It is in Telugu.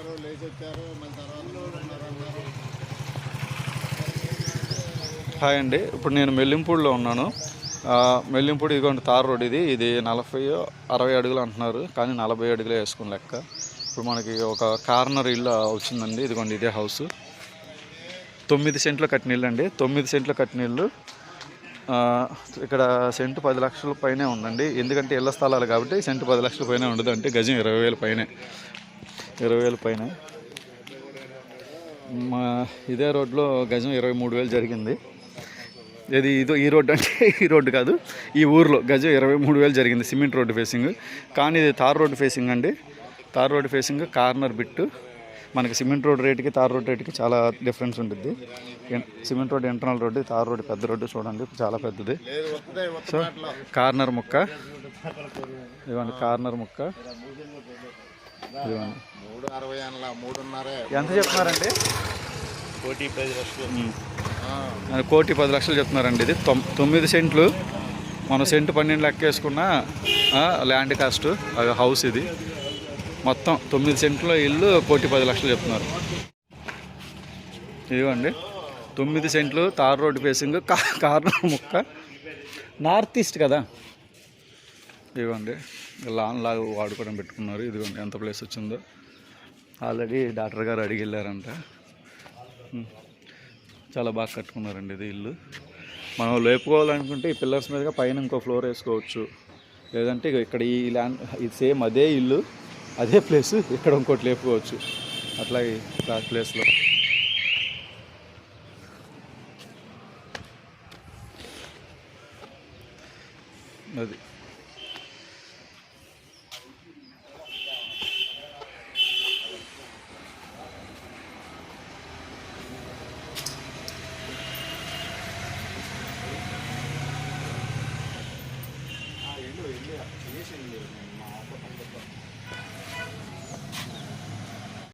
అన్నారు లేచి వచ్చారు మళ్ళీ తర్వాత ఉన్నారు హాయ్ అండి. ఇప్పుడు నేను మెల్లింపూడిలో ఉన్నాను. మెల్లింపూడి ఇదిగోండి తార్ రోడ్ ఇది. ఇది నలభై అరవై అడుగులు అంటున్నారు. కానీ నలభై అడుగులే వేసుకుని లెక్క. ఇప్పుడు మనకి ఒక కార్నర్ ఇల్లు వచ్చిందండి. ఇదిగోండి ఇదే హౌస్. తొమ్మిది సెంట్లు కట్టిన ఇల్లు అండి. తొమ్మిది సెంట్లు కట్టిన ఇల్లు. ఇక్కడ సెంటు పది లక్షల పైనే ఉందండి. ఎందుకంటే ఇళ్ళ స్థలాలు కాబట్టి సెంటు పది లక్షల పైనే ఉండదు అంటే గజం ఇరవై వేల పైనే. ఇరవై వేల పైన. మా ఇదే రోడ్లో గజం ఇరవై మూడు వేలు జరిగింది. ఇది ఇదో ఈ రోడ్డు అంటే ఈ రోడ్డు కాదు ఈ ఊర్లో గజం ఇరవై మూడు వేలు జరిగింది సిమెంట్ రోడ్డు ఫేసింగ్ కానీ ఇది తార్ రోడ్డు ఫేసింగ్ అండి. Tar road facing corner bit. మనకి సిమెంట్ రోడ్ రేటుకి తార్ రోడ్ రేటుకి చాలా డిఫరెన్స్ ఉంటుంది cement road internal road tar road పెద్ద రోడ్డు చూడండి చాలా పెద్దది. సో కార్నర్ ముక్క. ఇవ్వండి కార్నర్ ముక్క. మూడు అరవై అనలా మూడున్నరే. ఎంత చెప్తున్నారండి? కోటి పది లక్షలు. కోటి పది లక్షలు చెప్తున్నారండి. ఇది తొమ్ తొమ్మిది సెంట్లు. మనం సెంటు పన్నెండు లెక్క వేసుకున్న ఆ, ల్యాండ్ కాస్ట్ అది హౌస్ ఇది. మొత్తం తొమ్మిది సెంట్లో ఇల్లు కోటి పది లక్షలు చెప్తున్నారు. ఇదిగోండి. తొమ్మిది సెంట్లు తార్ రోడ్డు ఫేసింగ్ కా కార్నర్ ముక్క. నార్త్ ఈస్ట్ కదా? ఇదిగోండి లాన్ లాగా వాడుకోవడం పెట్టుకున్నారు. ఇదిగోండి ఎంత ప్లేస్ వచ్చిందో. ఆల్రెడీ డాక్టర్ గారు అడిగి వెళ్ళారంట చాలా బాగా కట్టుకున్నారండి ఇది ఇల్లు. మనం లేపుకోవాలనుకుంటే ఈ పిల్లర్స్ మీదుగా పైన ఇంకో ఫ్లోర్ వేసుకోవచ్చు. లేదంటే ఇక్కడ ఈ ల్యాండ్ ఇది సేమ్ అదే ఇల్లు అదే ప్లేస్ ఇక్కడ ఇంకోటి లేపుకోవచ్చు. అట్లా ఈ ప్లేస్లో అది. చేసింది